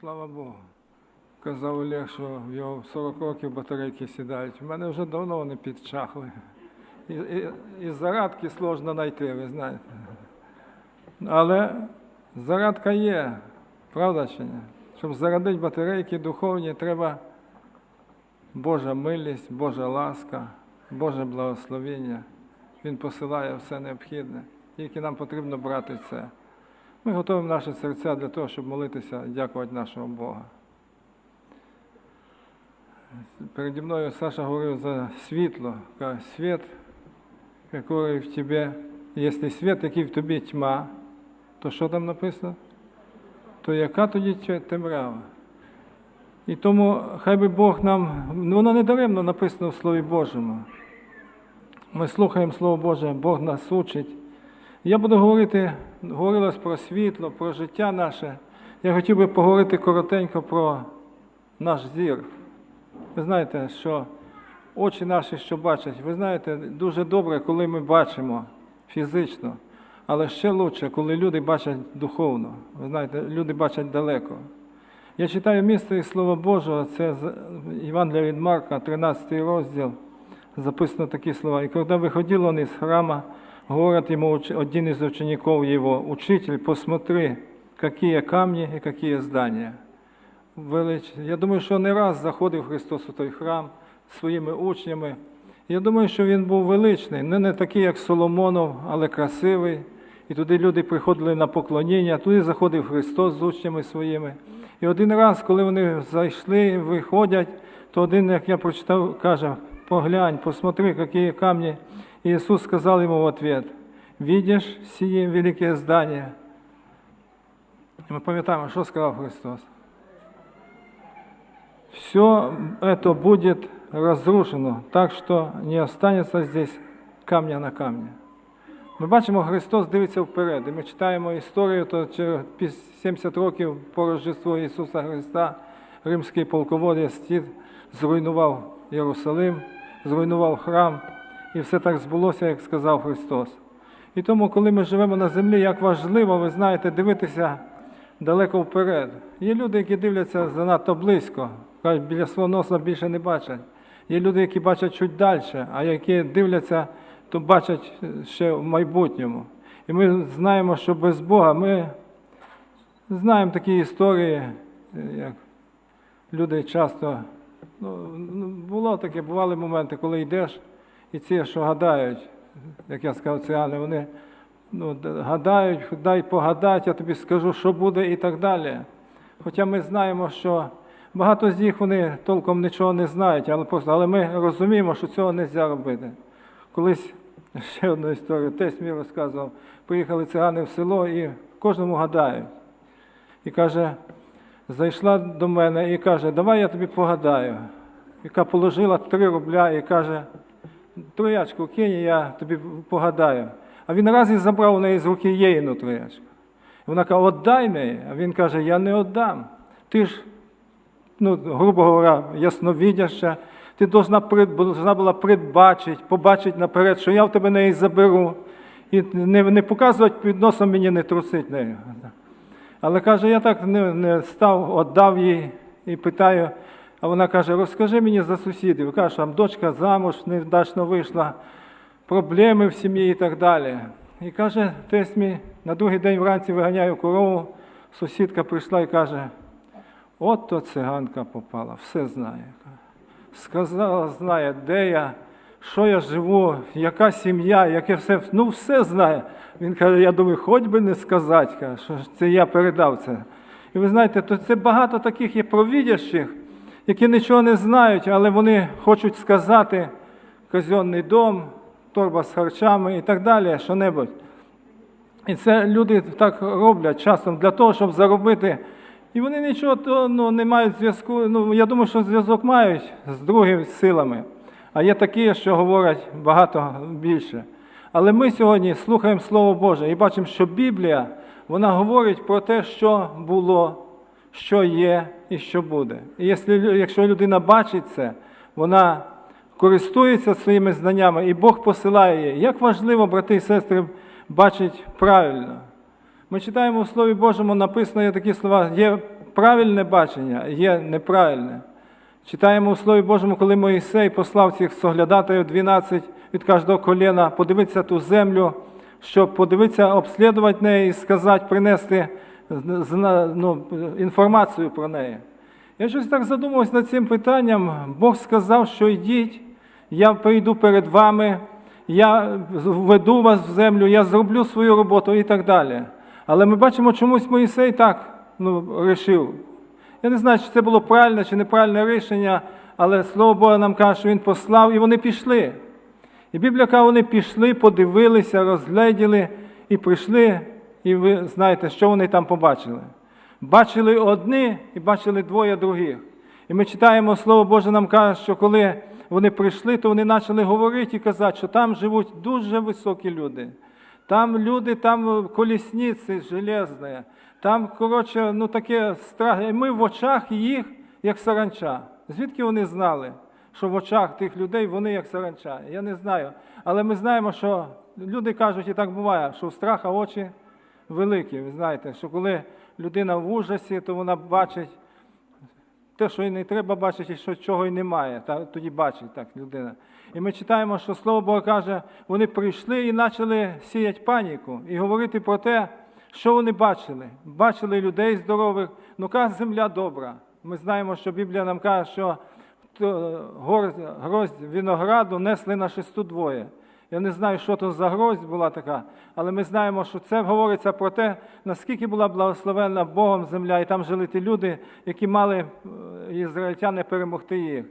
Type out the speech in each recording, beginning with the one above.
Слава Богу. Казав Олег, що в його 40 років батарейки сідають. У мене вже давно вони підчахли. І, і, і зарядки сложно знайти, ви знаєте. Але зарядка є, правда чи ні? Щоб зарядити батарейки духовні, треба Божа милість, Божа ласка, Боже благословіння. Він посилає все необхідне. Тільки нам потрібно брати це. Ми готуємо наші серця для того, щоб молитися дякувати нашого Бога. Переді мною Саша говорив за світло. Каже, світ, який в тебе, якщо світ, який в тобі тьма, то що там написано? То яка тоді темрява? І тому хай би Бог нам, ну, воно не даремно написано в Слові Божому. Ми слухаємо Слово Боже, Бог нас учить. Я буду говорити, говорилось про світло, про життя наше. Я хотів би поговорити коротенько про наш зір. Ви знаєте, що очі наші, що бачать, ви знаєте, дуже добре, коли ми бачимо фізично, але ще краще, коли люди бачать духовно. Ви знаєте, люди бачать далеко. Я читаю місце із Слова Божого, це Євангелія від Марка, 13 розділ, записано такі слова. «И когда выходил он из храма, говорит ему один из учеников его, «Учитель, посмотри, какие камни и какие здания». Я думаю, що не раз заходив Христос у той храм своїми учнями. Я думаю, що він був величний, не, не такий, як Соломонов, але красивий. І туди люди приходили на поклоніння, туди заходив Христос з учнями своїми. І один раз, коли вони зайшли, виходять, то один, як я прочитав, каже: поглянь, посмотри, які камні. І Ісус сказав йому в ответ, «Видиш сії велике здання. І ми пам'ятаємо, що сказав Христос. Все это будет разрушено, так что не останется здесь камня на камне. Ми бачимо, Христос дивиться вперед, і ми читаємо історію, то через піс- 70 років по Рождеству Ісуса Христа римський полководець Тіт зруйнував Єрусалим, зруйнував храм, і все так збулося, як сказав Христос. І тому, коли ми живемо на землі, як важливо, ви знаєте, дивитися далеко вперед. Є люди, які дивляться занадто близько, кажуть, біля свого носа більше не бачать. Є люди, які бачать чуть далі, а які дивляться, то бачать ще в майбутньому. І ми знаємо, що без Бога ми знаємо такі історії, як люди часто. Ну, ну, було таке, бували моменти, коли йдеш, і ці, що гадають, як я сказав, циани, вони ну, гадають, дай погадати, я тобі скажу, що буде і так далі. Хоча ми знаємо, що багато з них вони толком нічого не знають, але, просто, але ми розуміємо, що цього не можна робити. Колись ще одну історію, тесть мій розказував, приїхали цигани в село і кожному гадають. І каже, зайшла до мене і каже, давай я тобі погадаю. Яка положила 3 рубля і каже, троячку кинь, я тобі погадаю. А він раз і забрав у неї з руки єїну троячку. Вона каже, отдай неї. А він каже, я не віддам. Ти ж, ну, грубо говоря, ясновідяща, ти должна, должна була предбачити, побачити наперед, що я в тебе неї заберу. І не, не показувати під носом мені не трусить нею. Але каже, я так не, не став, віддав їй і питаю, а вона каже, розкажи мені за сусідів. Каже, там дочка замуж невдачно вийшла, проблеми в сім'ї і так далі. І каже, тесть мій, на другий день вранці виганяю корову, сусідка прийшла і каже, от то циганка попала, все знає. Сказала, знає, де я, що я живу, яка сім'я, яке все, ну все знає. Він каже, я думаю, хоч би не сказати, каже, що це я передав це. І ви знаєте, то це багато таких є провідящих, які нічого не знають, але вони хочуть сказати казенний дом, торба з харчами і так далі, що-небудь. І це люди так роблять часом для того, щоб заробити. І вони нічого то, ну, не мають зв'язку. Ну, я думаю, що зв'язок мають з другими силами. А є такі, що говорять багато більше. Але ми сьогодні слухаємо Слово Боже і бачимо, що Біблія вона говорить про те, що було, що є і що буде. І якщо, лю- якщо людина бачить це, вона користується своїми знаннями, і Бог посилає її. Як важливо, брати і сестри, бачить правильно. Ми читаємо в Слові Божому, написано є такі слова, є правильне бачення, є неправильне. Читаємо у Слові Божому, коли Моїсей послав цих соглядатаїв 12 від кожного коліна, подивитися ту землю, щоб подивитися, обслідувати неї і сказати, принести ну, інформацію про неї. Я щось так задумався над цим питанням. Бог сказав, що йдіть, я прийду перед вами, я введу вас в землю, я зроблю свою роботу і так далі. Але ми бачимо, чомусь Моїсей так ну, рішив. Я не знаю, чи це було правильне чи неправильне рішення, але слово Бога нам каже, що він послав, і вони пішли. І Біблія каже, вони пішли, подивилися, розгледіли і прийшли, і ви знаєте, що вони там побачили. Бачили одні і бачили двоє других. І ми читаємо, Слово Боже нам каже, що коли вони прийшли, то вони почали говорити і казати, що там живуть дуже високі люди. Там люди, там колісниці железні, там, коротше, ну таке страх. І ми в очах їх, як саранча. Звідки вони знали, що в очах тих людей вони як саранча? Я не знаю. Але ми знаємо, що люди кажуть, і так буває, що в страха очі великі. Ви знаєте, що коли людина в ужасі, то вона бачить те, що і не треба бачити, і що чого і немає. Та, тоді бачить так людина. І ми читаємо, що Слово Бога каже, вони прийшли і почали сіяти паніку і говорити про те, що вони бачили. Бачили людей здорових, ну каже, земля добра. Ми знаємо, що Біблія нам каже, що то гроздь винограду несли на шесту двоє. Я не знаю, що то за гроздь була така, але ми знаємо, що це говориться про те, наскільки була благословена Богом земля, і там жили ті люди, які мали е, ізраїльтяни перемогти їх.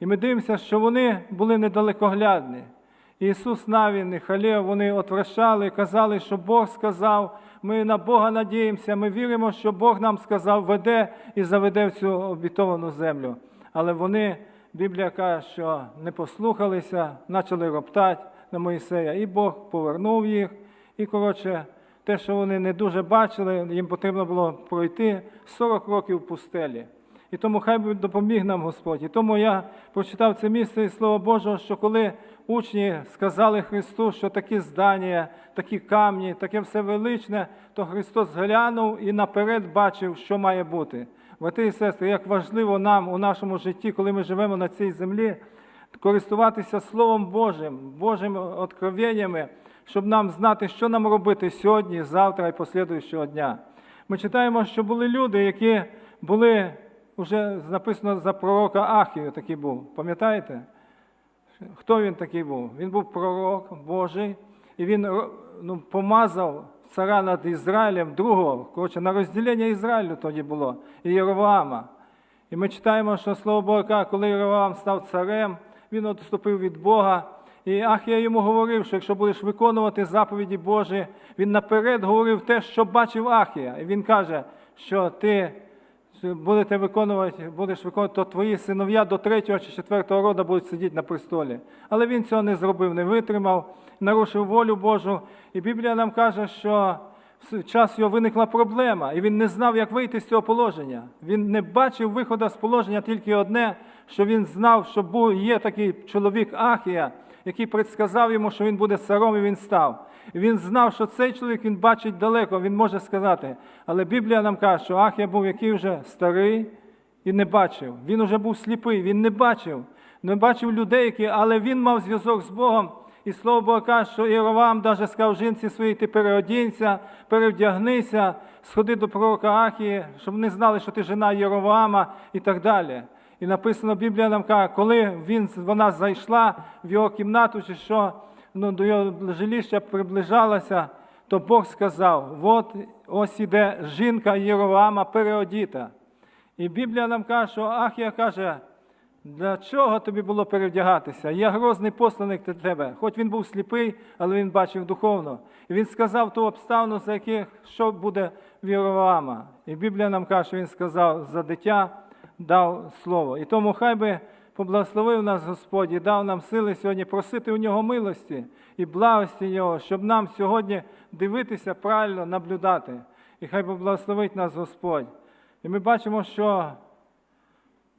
І ми дивимося, що вони були недалекоглядні. Ісус Навін і Халєв, вони отвращали, казали, що Бог сказав, ми на Бога надіємося, ми віримо, що Бог нам сказав, веде і заведе в цю обітовану землю. Але вони, Біблія каже, що не послухалися, почали роптати на Моїсея, і Бог повернув їх. І, коротше, те, що вони не дуже бачили, їм потрібно було пройти 40 років в пустелі. І тому хай би допоміг нам Господь. І тому я прочитав це місце і Слово Божого, що коли учні сказали Христу, що такі здання, такі камні, таке все величне, то Христос глянув і наперед бачив, що має бути. Брати і сестри, як важливо нам у нашому житті, коли ми живемо на цій землі, користуватися Словом Божим, Божими откровеннями, щоб нам знати, що нам робити сьогодні, завтра і послідуючого дня. Ми читаємо, що були люди, які були, вже написано за пророка Ахію такий був. Пам'ятаєте? Хто він такий був? Він був пророк Божий, і він ну, помазав цара над Ізраїлем другого, коротше, на розділення Ізраїлю тоді було, і Єровоама. І ми читаємо, що слово Бога, коли Єровоам став царем, він відступив від Бога. І Ахія йому говорив, що якщо будеш виконувати заповіді Божі, він наперед говорив те, що бачив Ахія. І він каже, що ти будете виконувати, будеш виконувати, то твої синов'я до третього чи четвертого роду будуть сидіти на престолі. Але він цього не зробив, не витримав, нарушив волю Божу. І Біблія нам каже, що в час його виникла проблема, і він не знав, як вийти з цього положення. Він не бачив виходу з положення тільки одне, що він знав, що є такий чоловік Ахія, який предсказав йому, що він буде царом, і він став. І він знав, що цей чоловік він бачить далеко, він може сказати. Але Біблія нам каже, що Ахія був який вже старий і не бачив. Він вже був сліпий, він не бачив, не бачив людей, які, але він мав зв'язок з Богом. І слово Бога каже, що Іровам навіть сказав жінці своїй, ти переодінься, перевдягнися, сходи до пророка Ахії, щоб вони знали, що ти жена Єровама і так далі. І написано, Біблія нам каже, коли він, вона зайшла в його кімнату, чи що ну, до його жилища приближалася, то Бог сказав: от ось іде жінка Єровама переодіта. І Біблія нам каже, що Ахія каже, для чого тобі було перевдягатися? Я грозний посланик для тебе. Хоч він був сліпий, але він бачив духовно. І він сказав ту обставину, за яких що буде в. І Біблія нам каже, що він сказав, за дитя дав слово. І тому хай би поблагословив нас Господь і дав нам сили сьогодні просити у нього милості і благості Його, щоб нам сьогодні дивитися правильно, наблюдати. І хай поблагословить нас Господь. І ми бачимо, що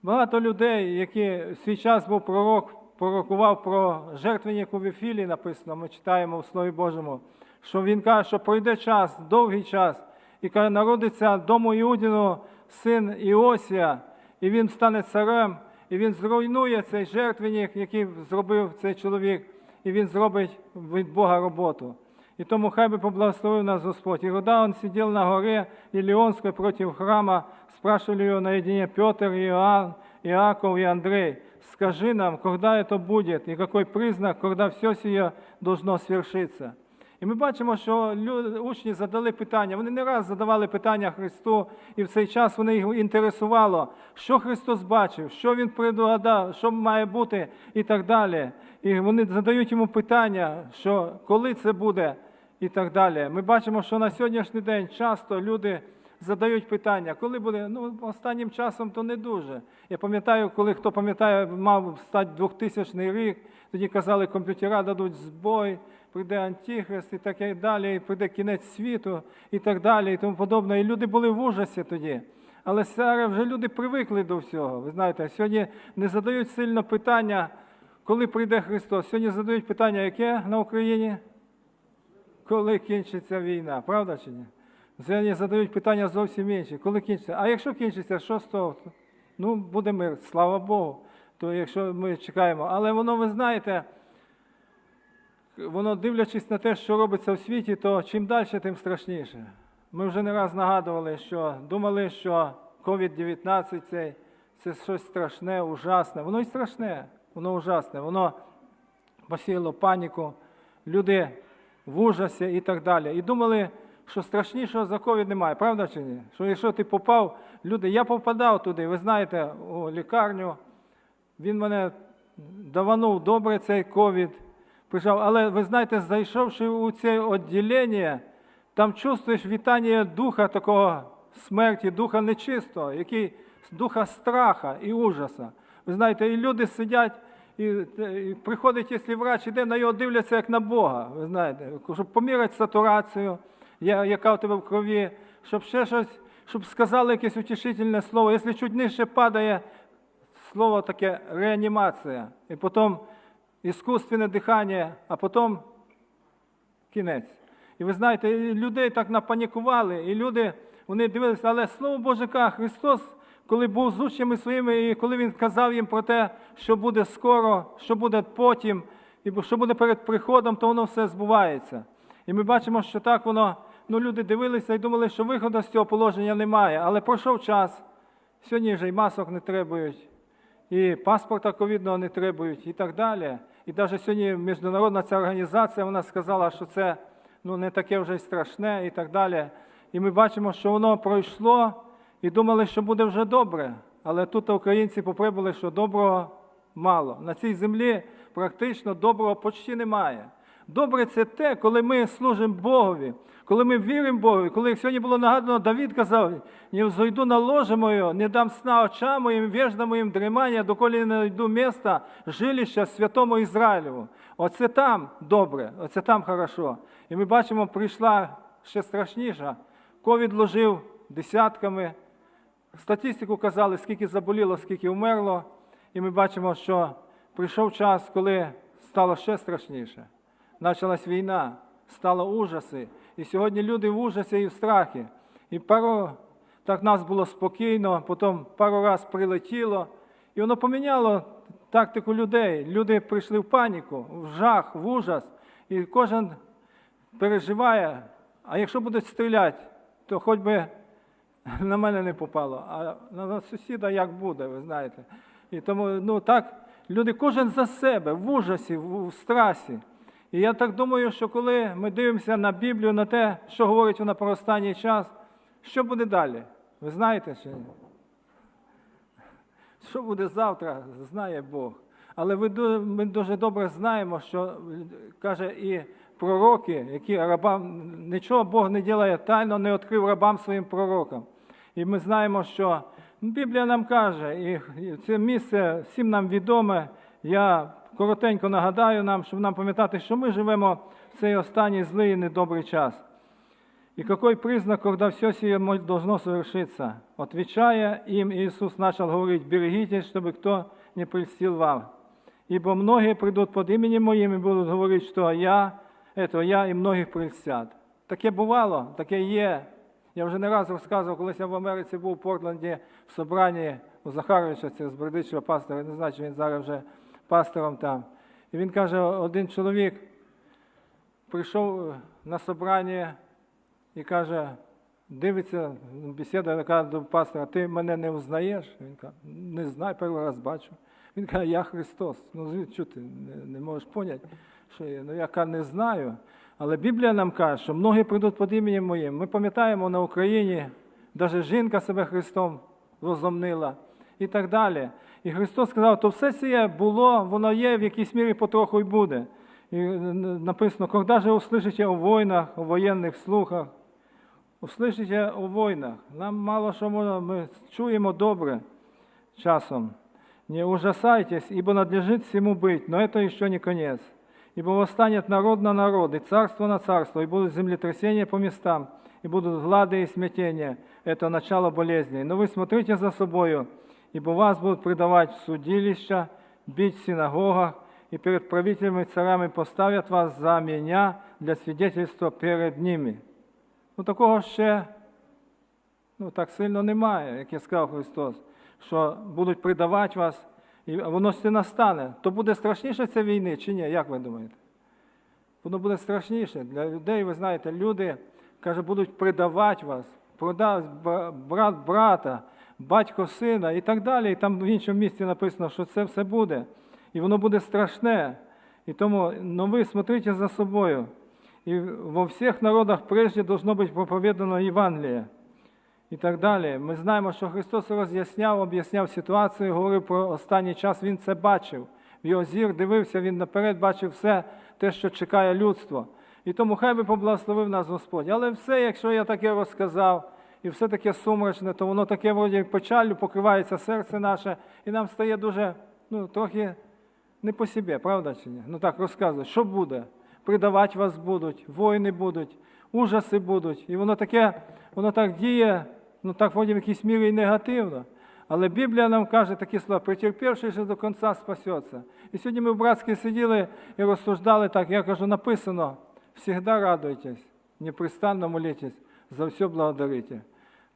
Багато людей, які свій час був пророк, пророкував про жертвенник у Віфілі, написано, ми читаємо в Слові Божому, що він каже, що пройде час, довгий час, і каже, народиться дому Іудіну син Іосія, і він стане царем, і він зруйнує цей жертвенник, який зробив цей чоловік, і він зробить від Бога роботу. И тому хай бы поблагословил нас Господь. И когда он сидел на горе Илионской против храма, спрашивали его наедине Петр, Иоанн, Иаков и Андрей, скажи нам, когда это будет, и какой признак, когда все сие должно свершиться. І ми бачимо, що учні задали питання. Вони не раз задавали питання Христу, і в цей час вони їх інтересувало, що Христос бачив, що Він предугадав, що має бути і так далі. І вони задають йому питання, що коли це буде, і так далі. Ми бачимо, що на сьогоднішній день часто люди задають питання, коли буде, ну останнім часом то не дуже. Я пам'ятаю, коли хто пам'ятає, мав стати 2000 рік, тоді казали, комп'ютера дадуть збой, прийде Антихрист і таке далі, і прийде кінець світу і так далі, і тому подобне. І люди були в ужасі тоді. Але зараз вже люди привикли до всього. Ви знаєте, сьогодні не задають сильно питання, коли прийде Христос. Сьогодні задають питання, яке на Україні? Коли кінчиться війна, правда чи ні? Сьогодні задають питання зовсім інші. Коли кінчиться? А якщо кінчиться, що з того? Ну, буде мир, слава Богу. То якщо ми чекаємо. Але воно, ви знаєте, воно дивлячись на те, що робиться в світі, то чим далі, тим страшніше. Ми вже не раз нагадували, що думали, що COVID-19 цей, це щось страшне, ужасне. Воно і страшне, воно ужасне, воно посіяло паніку, люди в ужасі і так далі. І думали, що страшнішого за ковід немає, правда чи ні? Що якщо ти попав, люди, я попадав туди, ви знаєте, у лікарню, він мене даванув добре цей ковід, прийшов. Але ви знаєте, зайшовши у це відділення, там чувствуєш вітання духа такого смерті, духа нечистого, який духа страха і ужаса. Ви знаєте, і люди сидять. І, і приходить, якщо врач іде, на його дивляться як на Бога, ви знаєте, щоб поміряти сатурацію, яка у тебе в крові, щоб ще щось, щоб сказали якесь утішительне слово. Якщо чуть нижче падає, слово таке реанімація, і потім іскусственне дихання, а потім кінець. І ви знаєте, людей так напанікували, і люди вони дивилися, але слово Боже Христос, коли був з учнями своїми, і коли Він казав їм про те, що буде скоро, що буде потім, і що буде перед приходом, то воно все збувається. І ми бачимо, що так воно, ну люди дивилися і думали, що виходу з цього положення немає. Але пройшов час, сьогодні вже й масок не требують, і паспорта ковідного не требують, і так далі. І навіть сьогодні міжнародна ця організація вона сказала, що це ну, не таке вже й страшне і так далі. І ми бачимо, що воно пройшло і думали, що буде вже добре. Але тут українці поприбули, що доброго мало. На цій землі практично доброго почти немає. Добре це те, коли ми служимо Богові, коли ми віримо Богові, коли сьогодні було нагадано, Давід казав, не взойду на ложе моє, не дам сна очам моїм, вежда моїм дримання, доколі не знайду міста, жилища святому Ізраїлеву. Оце там добре, оце там хорошо. І ми бачимо, прийшла ще страшніша. Ковід ложив десятками. Статистику казали, скільки заболіло, скільки вмерло. І ми бачимо, що прийшов час, коли стало ще страшніше. Почалась війна, стало ужаси. І сьогодні люди в ужасі і в страхі. І пару так нас було спокійно, потім пару раз прилетіло, і воно поміняло тактику людей. Люди прийшли в паніку, в жах, в ужас. І кожен переживає, а якщо будуть стріляти, то хоч би на мене не попало, а на сусіда як буде, ви знаєте. І тому ну, так, люди кожен за себе, в ужасі, в, страсі. І я так думаю, що коли ми дивимося на Біблію, на те, що говорить вона про останній час, що буде далі? Ви знаєте чи? Що буде завтра, знає Бог. Але ми дуже добре знаємо, що е, каже і пророки, які рабам нічого Бог не ділає тайно, не відкрив рабам своїм пророкам. І ми знаємо, що Біблія нам каже, і і це місце всім нам відоме. Я коротенько нагадаю нам, щоб нам пам'ятати, що ми живемо в цей останній злий і недобрий час. И какой признак, когда все мо- должно совершиться? Отвечая им, Иисус начал говорить, берегитесь, чтобы кто не прельстил вам. Ибо многие придут под именем Моим и будут говорить, что я, это я, и многих прельстят. Таке бувало, таке є. Я вже не раз розказував, колись я в Америці був у Портленді в собранні у Захаровича, це з Бердичева пастора, не знаю, чи він зараз вже пастором там. І він каже, один чоловік прийшов на собрання і каже, дивиться, бесіда така до пастора, ти мене не узнаєш? Він каже, не знаю, перший раз бачу. Він каже, я Христос. Ну, звідки ти не можеш поняти, що я? Ну, я каже, не знаю. Але Біблія нам каже, що многі прийдуть під іменем моїм. Ми пам'ятаємо на Україні, навіть жінка себе Христом возомнила і так далі. І Христос сказав, то все це було, воно є, в якійсь мірі потроху й буде. І е, написано, коли же услышите о війнах, о воєнних слухах, услышите о війнах. Нам мало що можна, ми чуємо добре часом. Не ужасайтесь, ибо надлежит всему быть, но это еще не конец. Ибо восстанет народ на народ, и царство на царство, и будут землетрясения по местам, и будут глады и смятения. Это начало болезней. Но вы смотрите за собою, ибо вас будут предавать в судилища, бить в синагогах, и перед правителями и царями поставят вас за меня для свидетельства перед ними. Ну такого ще ну, так сильно немає, як я сказав Христос, що будуть предавати вас, і воно ще настане. То буде страшніше це війни чи ні? Як ви думаєте? Воно буде страшніше. Для людей, ви знаєте, люди, каже, будуть предавати вас, бра- брат брата, батько сина і так далі. І там в іншому місці написано, що це все буде. І воно буде страшне. І тому ну, ви смотрите за собою. І во всіх народах прежде должно бути проповідано Євангеліє і так далі. Ми знаємо, що Христос роз'ясняв, об'ясняв ситуацію, говорив про останній час, Він це бачив. В його зір дивився, він наперед бачив все те, що чекає людство. І тому хай би поблагословив нас Господь. Але все, якщо я таке розказав, і все таке сумрачне, то воно таке вроді печалю покривається серце наше, і нам стає дуже, ну, трохи не по собі, правда чи ні? Ну так розказує, що буде? Придавати вас будуть, війни будуть, ужаси будуть. І воно таке, воно так діє, ну так вроді в якійсь мірі і негативно. Але Біблія нам каже такі слова, претерпівши ще до кінця спасеться. І сьогодні ми в братській сиділи і розсуждали так, я кажу, написано, всегда радуйтесь, непрестанно молитесь, за все благодарите.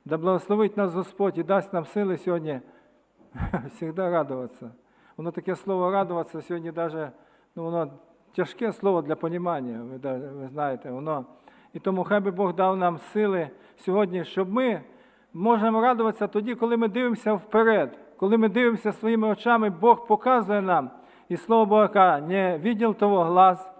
Да благословить нас Господь і дасть нам сили сьогодні всегда радуватися. Воно таке слово радуватися сьогодні даже, ну, воно тяжке слово для понімання, ви, ви знаєте, воно. І тому хай би Бог дав нам сили сьогодні, щоб ми можемо радуватися тоді, коли ми дивимося вперед, коли ми дивимося своїми очами, Бог показує нам. І слово Бога каже, не видел того глаз,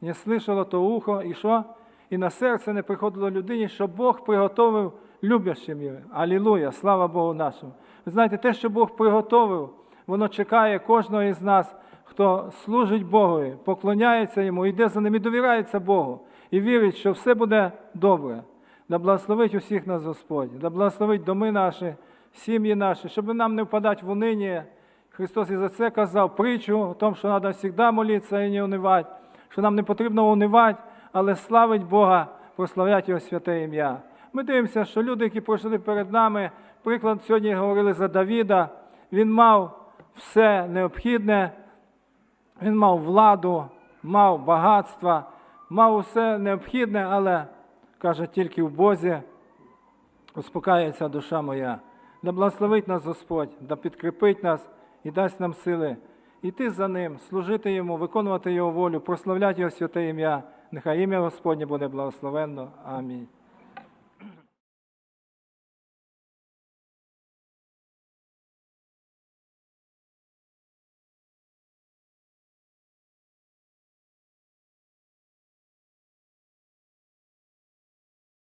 не слышало то ухо, і що? І на серце не приходило людині, що Бог приготовив любящим її. Алілуя, слава Богу нашому. Ви знаєте, те, що Бог приготовив, воно чекає кожного із нас, хто служить Богові, поклоняється йому, йде за ним і довіряється Богу, і вірить, що все буде добре. Да благословить усіх нас Господь, да благословить доми наші, сім'ї наші, щоб нам не впадати в унині. Христос і за це казав притчу о тому, що треба завжди молитися і не унивати, що нам не потрібно унивати, але славить Бога, прославляти Його святе ім'я. Ми дивимося, що люди, які пройшли перед нами, приклад сьогодні говорили за Давіда, він мав все необхідне, він мав владу, мав багатство, мав усе необхідне, але каже, тільки в Бозі успокається душа моя. Да благословить нас Господь, да підкріпить нас і дасть нам сили йти за Ним, служити Йому, виконувати Його волю, прославляти Його святе ім'я. Нехай ім'я Господнє буде благословенно. Амінь.